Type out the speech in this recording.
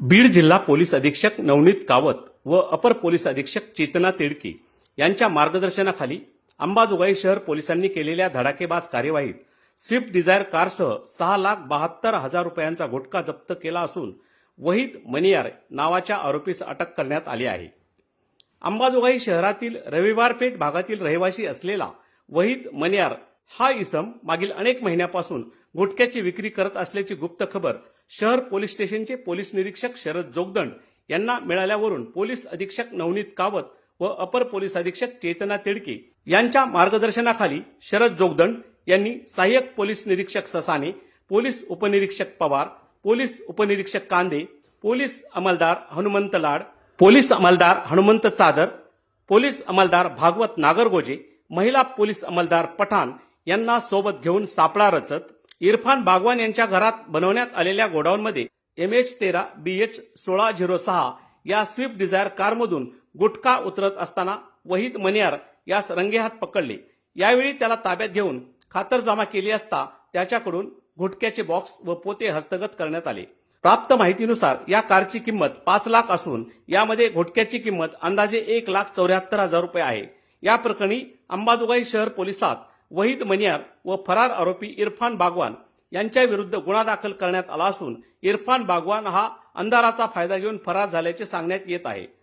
बीड जिल्हा पोलीस अधीक्षक नवनीत कावत व अपर पोलीस अधीक्षक चेतना तिडकी यांच्या मार्गदर्शनाखाली अंबाजोगाई शहर पोलिसांनी केलेल्या धडाकेबाज कार्यवाहीत स्विफ्ट डिझायर कारसह सहा लाख बहात्तर हजार रुपयांचा गुटखा जप्त केला असून वहीद मनियार नावाच्या आरोपीस अटक करण्यात आली आहे. अंबाजोगाई शहरातील रविवारपेठ भागातील रहिवासी असलेला वहीद मनियार हा इसम मागील अनेक महिन्यापासून गुटख्याची विक्री करत असल्याची गुप्त खबर शहर पोलीस स्टेशनचे पोलीस निरीक्षक शरद जोगदंड यांना मिळाल्यावरून पोलीस अधीक्षक नवनीत कावत व अपर पोलीस अधीक्षक चेतना तिडके यांच्या मार्गदर्शनाखाली शरद जोगदंड यांनी सहाय्यक पोलीस निरीक्षक ससाने पोलीस उपनिरीक्षक पवार पोलीस उपनिरीक्षक कांदे पोलीस अंमलदार हनुमंत लाड पोलीस अंमलदार हनुमंत चादर पोलीस अंमलदार भागवत नागरगोजे महिला पोलीस अंमलदार पठाण यांना सोबत घेऊन सापळा रचत इरफान बागवान यांच्या घरात बनवण्यात आलेल्या गोडाऊनमध्ये एम एच तेरा बी एच सोळा झिरो सहा या स्विफ्ट डिझायर कारमधून गुटखा उतरत असताना वहीद मनियार यास रंगेहात पकडले. यावेळी त्याला ताब्यात घेऊन खातरजमा केली असता त्याच्याकडून गुटख्याचे बॉक्स व पोते हस्तगत करण्यात आले. प्राप्त माहितीनुसार या कारची किंमत पाच लाख असून यामध्ये घोटक्याची किंमत अंदाजे एक लाख चौऱ्याहत्तर हजार रुपये आहे. या प्रकरणी अंबाजोगाई शहर पोलिसात वहीद मनियार व फरार आरोपी इरफान बागवान यांच्या विरुद्ध गुन्हा दाखल करण्यात आला असून इरफान बागवान हा अंधाराचा फायदा घेऊन फरार झाल्याचे सांगण्यात येत आहे.